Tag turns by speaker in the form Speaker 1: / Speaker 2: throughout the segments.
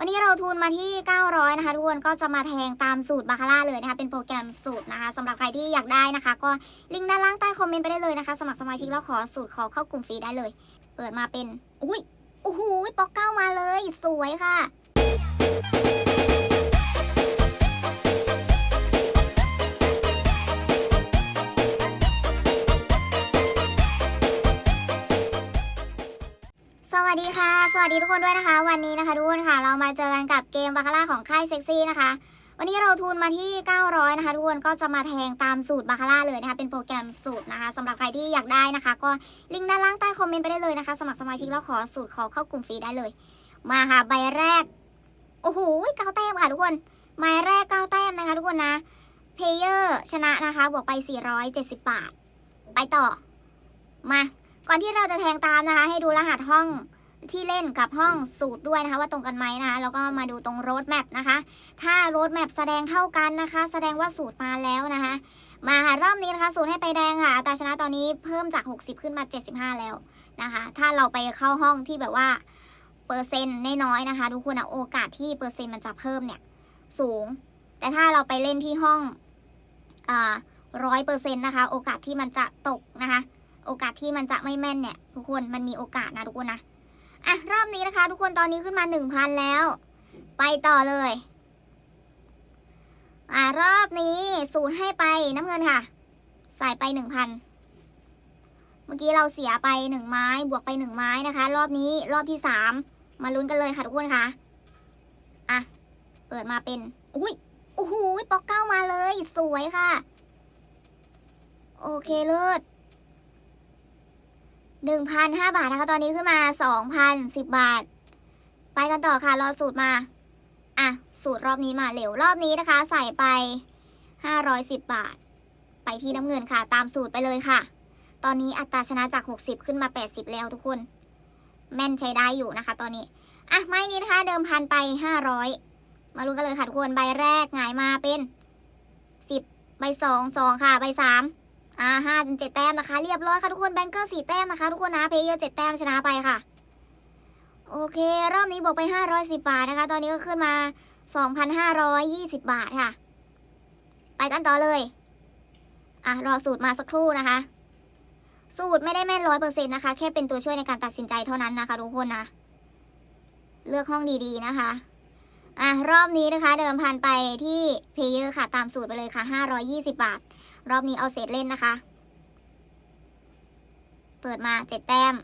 Speaker 1: วันนี้เราทุนมาที่ 900 นะคะทุกคนก็จะมาแทงตามสูตรบาคาร่าเลยนะคะเป็นโปรแกรมสูตรนะคะสำหรับใครที่อยากได้นะคะ ก็ลิงก์ด้านล่างใต้คอมเมนต์ไปได้เลยนะคะ สมัครสมาชิกแล้วขอสูตรขอเข้ากลุ่มฟรีได้เลย เปิดมาเป็นอุ้ยโอ้โหปอกเก้ามาเลย สวยค่ะ วัสดีค่ะ สวัสดีทุกคนด้วยนะคะ วันนี้นะคะทุกคนค่ะ เรามาเจอกันกับเกมบาคาร่าของค่ายเซ็กซี่นะคะ วันนี้เราทุนมาที่ 900 นะคะทุกคนก็จะมาแทงตามสูตรบาคาร่าเลยนะคะ เป็นโปรแกรมสูตรนะคะสำหรับใครที่อยากได้นะคะ ก็ลิงก์ด้านล่างใต้คอมเมนต์ไปได้เลยนะคะ สมัครสมาชิกแล้วขอสูตรขอเข้ากลุ่มฟรีได้เลย มาค่ะใบแรก โอ้โหเก้าแต้มค่ะทุกคนใบแรกเก้าแต้มนะคะ ทุกคนนะเพเยอร์ชนะนะคะ บวกไป 470 บาท ไปต่อ มา ก่อนที่เราจะแทงตามนะคะ ให้ดูรหัสห้อง ที่เล่นกับห้องสูตรด้วยนะคะว่าตรงกันไหมนะคะแล้วก็มาดูตรงโรดแมปนะคะ ถ้าโรดแมปแสดงเท่ากันนะคะ แสดงว่าสูตรมาแล้วนะคะ มาค่ะรอบนี้นะคะสูตรให้ไปแดงค่ะอัตราชนะตอนนี้เพิ่มจาก 60 ขึ้นมา 75 แล้วนะคะ ถ้าเราไปเข้าห้องที่แบบว่าเปอร์เซ็นต์น้อยๆนะคะ ทุกคนอะโอกาสที่เปอร์เซ็นต์มันจะเพิ่มเนี่ยสูง แต่ถ้าเราไปเล่นที่ห้องอ่าร้อยเปอร์เซ็นต์นะคะ โอกาสที่มันจะตกนะคะ โอกาสที่มันจะไม่แม่นเนี่ย ทุกคนมันมีโอกาสนะทุกคนนะ อะ รอบนี้นะคะ ทุกคนตอนนี้ขึ้นมาหนึ่งพันแล้ว ไปต่อเลย อ่ารอบนี้สูตรให้ไปน้ำเงินค่ะ ใส่ไปหนึ่งพันเมื่อกี้เราเสียไปหนึ่งไม้บวกไปหนึ่งไม้นะคะ รอบนี้รอบที่สามมาลุ้นกันเลยค่ะทุกคนค่ะ อะ เปิดมาเป็น อุ้ยโอ้โหปอกเก้ามาเลย สวยค่ะ โอเคเลิศ หนึ่งพันห้าบาทนะคะ ตอนนี้ขึ้นมาสองพันสิบบาท ไปกันต่อค่ะ รอสูตรมา อะ สูตรรอบนี้มาเร็ว รอบนี้นะคะ ใส่ไปห้าร้อยสิบบาท ไปที่น้ำเงินค่ะ ตามสูตรไปเลยค่ะ ตอนนี้อัตราชนะจากหกสิบขึ้นมาแปดสิบแล้วทุกคน แม่นใช้ได้อยู่นะคะ ตอนนี้ อะ ไม่นี้นะคะ เดิมพันไปห้าร้อยมาลุ้นกันเลยค่ะทุกคน ใบแรกหงายมาเป็นสิบใบสองสองค่ะ ใบสาม อ่าห้าจนเจ็ดแต้มนะคะ เรียบร้อยค่ะทุกคนแบงเกอร์สี่แต้มนะคะ ทุกคนนะเพย์เยอร์เจ็ดแต้มชนะไปค่ะ โอเค รอบนี้บวกไปห้าร้อยสิบบาทนะคะ ตอนนี้ก็ขึ้นมาสองพันห้าร้อยยี่สิบบาทค่ะ ไปกันต่อเลย อะ รอสูตรมาสักครู่นะคะ สูตรไม่ได้แม่นร้อยเปอร์เซ็นต์นะคะ แค่เป็นตัวช่วยในการตัดสินใจเท่านั้นนะคะทุกคนนะ เลือกห้องดีๆนะคะอะ รอบนี้นะคะ เดิมพันไปที่เพย์เยอร์ค่ะ ตามสูตรไปเลยค่ะห้าร้อยี่สิบบาท รอบนี้เอาเศษเล่นนะคะ เปิดมาเจ็ดแต้ม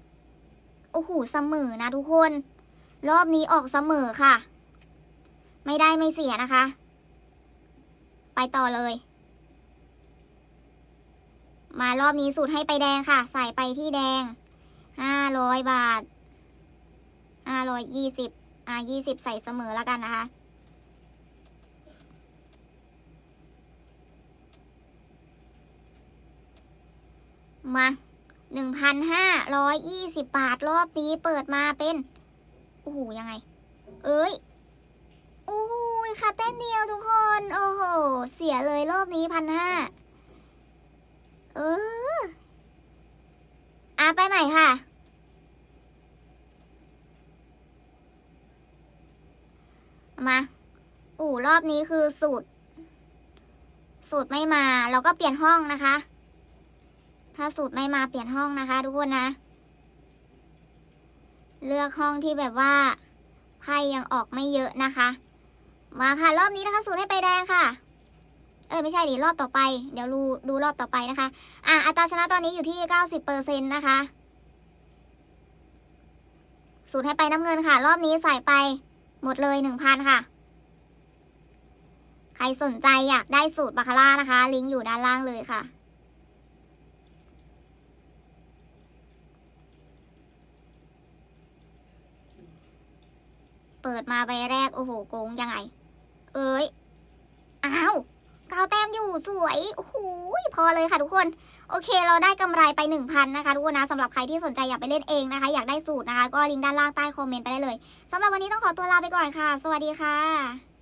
Speaker 1: โอ้โหเสมอนะทุกคน รอบนี้ออกเสมอค่ะ ไม่ได้ไม่เสียนะคะ ไปต่อเลย มารอบนี้สูตรให้ไปแดงค่ะ ใส่ไปที่แดงห้าร้อยบาทห้าร้อยยี่สิบอ่ายี่สิบใส่เสมอแล้วกันนะคะ มาหนึ่งพันห้าร้อยยี่สิบบาทรอบนี้เปิดมาเป็นโอ้โหยังไง เอ้ยโอ้ยค่ะเต้นเดียวทุกคน โอ้โห เสียเลยรอบนี้พันห้าเอออะไปใหม่ค่ะมาอู้รอบนี้คือสูตร สูตรไม่มา เราก็เปลี่ยนห้องนะคะ ถ้าสูตรไม่มาเปลี่ยนห้องนะคะ ทุกคนนะ เลือกห้องที่แบบว่าไพ่ยังออกไม่เยอะนะคะ มาค่ะ รอบนี้นะคะ สูตรให้ไปแดงค่ะ เออไม่ใช่ดิรอบต่อไป เดี๋ยวดูดูรอบต่อไปนะคะ อะอัตราชนะตอนนี้อยู่ที่90%นนะคะ สูตรให้ไปน้ำเงินค่ะ รอบนี้ใส่ไป หมดเลย1,000ค่ะใครสนใจอยากได้สูตรบาคาร่านะคะ ลิงก์อยู่ด้านล่างเลยค่ะ เปิดมาใบแรก โอ้โหโกงยังไง เอ้ย อ้าวกาวแต้มอยู่สวย โอ้โหพอเลยค่ะทุกคน โอเค เราได้กำไรไป 1,000 นะคะ ทุกคนนะสำหรับใครที่สนใจอยากไปเล่นเองนะคะ อยากได้สูตรนะคะ ก็ลิงก์ด้านล่างใต้คอมเมนต์ไปได้เลยสำหรับวันนี้ต้องขอตัวลาไปก่อนค่ะ สวัสดีค่ะ